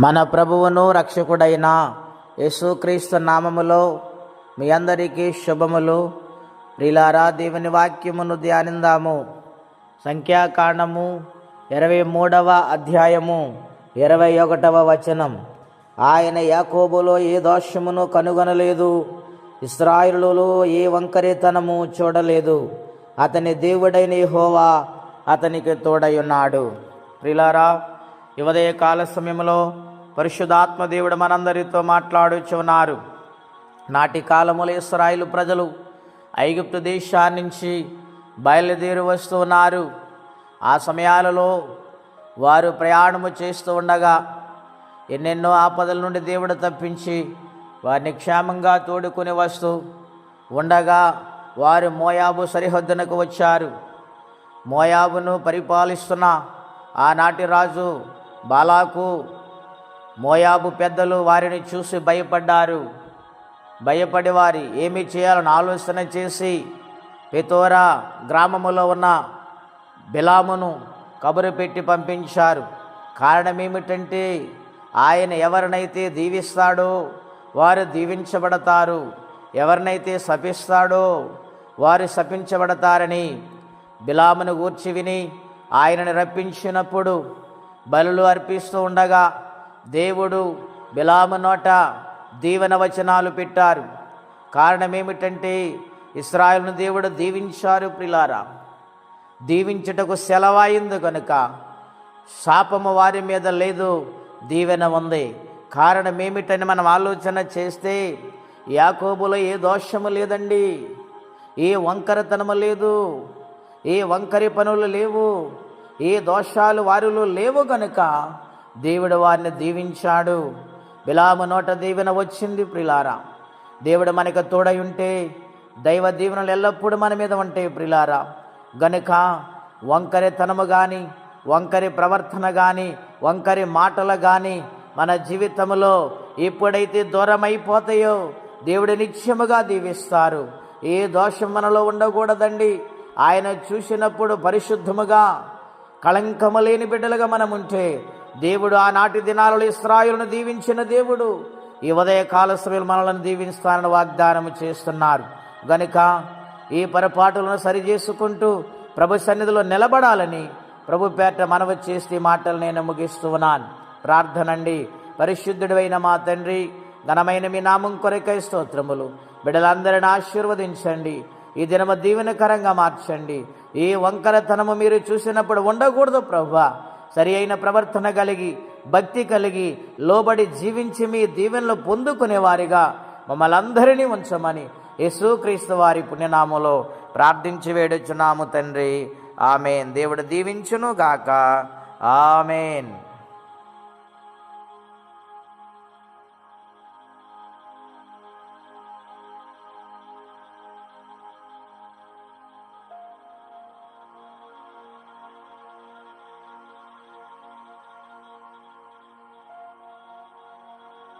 మన ప్రభువును రక్షకుడైన యేసుక్రీస్తు నామములో మీ అందరికీ శుభములు. ప్రిలారా దేవుని వాక్యమును ధ్యానిందాము. సంఖ్యాకాండము ఇరవై మూడవ అధ్యాయము ఇరవై ఒకటవ వచనం. ఆయన యాకోబులో ఏ దోషమును కనుగొనలేదు. ఇస్రాయిలులో ఏ వంకరితనము చూడలేదు. అతని దేవుడైన హోవా అతనికి తోడయున్నాడు ప్రిలారా ఈ ఉదయ కాల సమయంలో పరిశుద్ధాత్మదేవుడు మనందరితో మాట్లాడుచున్నారు. నాటి కాలముల ఇస్రాయిలు ప్రజలు ఐగుప్తు దేశాన్ని నుంచి బయలుదేరి వస్తున్నారు. ఆ సమయాలలో వారు ప్రయాణము చేస్తూ ఉండగా ఎన్నెన్నో ఆపదల నుండి దేవుడు తప్పించి వారిని క్షేమంగా తోడుకొని వస్తూ ఉండగా వారు మోయాబు సరిహద్దునకు వచ్చారు. మోయాబును పరిపాలిస్తున్న ఆనాటి రాజు బాలాకు మోయాబు పెద్దలు వారిని చూసి భయపడ్డారు. భయపడి వారి ఏమి చేయాలని ఆలోచన చేసి పెతోరా గ్రామములో ఉన్న బిలామును కబురు పెట్టి పంపించారు. కారణం ఏమిటంటే ఆయన ఎవరినైతే దీవిస్తాడో వారు దీవించబడతారు. ఎవరినైతే శపిస్తాడో వారు శపించబడతారని బిలామును గూర్చి విని ఆయనను రప్పించినప్పుడు బలులు అర్పిస్తూ ఉండగా దేవుడు బిలాము నోట దీవెన వచనాలు పెట్టారు. కారణం ఏమిటంటే ఇస్రాయల్ను దేవుడు దీవించారు ప్రిలారా. దీవించుటకు సెలవైంది కనుక శాపము వారి మీద లేదు దీవెన ఉంది. కారణం ఏమిటని మనం ఆలోచన చేస్తే యాకోబులో ఏ దోషము లేదండి. ఏ వంకరతనము లేదు. ఏ వంకరి పనులు లేవు. ఏ దోషాలు వారిలో లేవు కనుక దేవుడు వారిని దీవించాడు. బిలాము నోట దీవెన వచ్చింది ప్రిలారా. దేవుడు మనకు తోడై ఉంటే దైవ దీవెనలు ఎల్లప్పుడూ మన మీద ఉంటాయి ప్రిలారా. గనుక వంకరితనము కానీ వంకరి ప్రవర్తన కానీ వంకరి మాటలు కానీ మన జీవితంలో ఎప్పుడైతే దూరం అయిపోతాయో దేవుడు నిత్యముగా దీవిస్తారు. ఏ దోషం మనలో ఉండకూడదండి. ఆయన చూసినప్పుడు పరిశుద్ధముగా కళంకము లేని బిడ్డలుగా మనం ఉంటే దేవుడు ఆనాటి దినాలలో ఇస్రాయులను దీవించిన దేవుడు ఈ ఉదయ కాల సమయంలో మనల్ని దీవిస్తానని వాగ్దానం చేస్తున్నారు. గనుక ఈ పొరపాటులను సరిచేసుకుంటూ ప్రభు సన్నిధిలో నిలబడాలని ప్రభు పేట మనవి చేస్తే మాటలు నేను ముగిస్తున్నాను ప్రార్థనండి. పరిశుద్ధుడైన మా తండ్రి ఘనమైన మీ నామం కొరకై స్తోత్రములు. బిడ్డలందరిని ఆశీర్వదించండి. ఈ దినము దీవెనకరంగా మార్చండి. ఈ వంకరతనము మీరు చూసినప్పుడు ఉండకూడదు ప్రభా. సరి అయిన ప్రవర్తన కలిగి భక్తి కలిగి లోబడి జీవించి మీ దీవెనలు పొందుకునేవారిగా మమ్మల్ని అందరినీ ఉంచమని యేసుక్రీస్తు వారి పుణ్యనామలో ప్రార్థించి వేడుచున్నాము తండ్రి. ఆమెన్. దేవుడు దీవించును గాక ఆమెన్.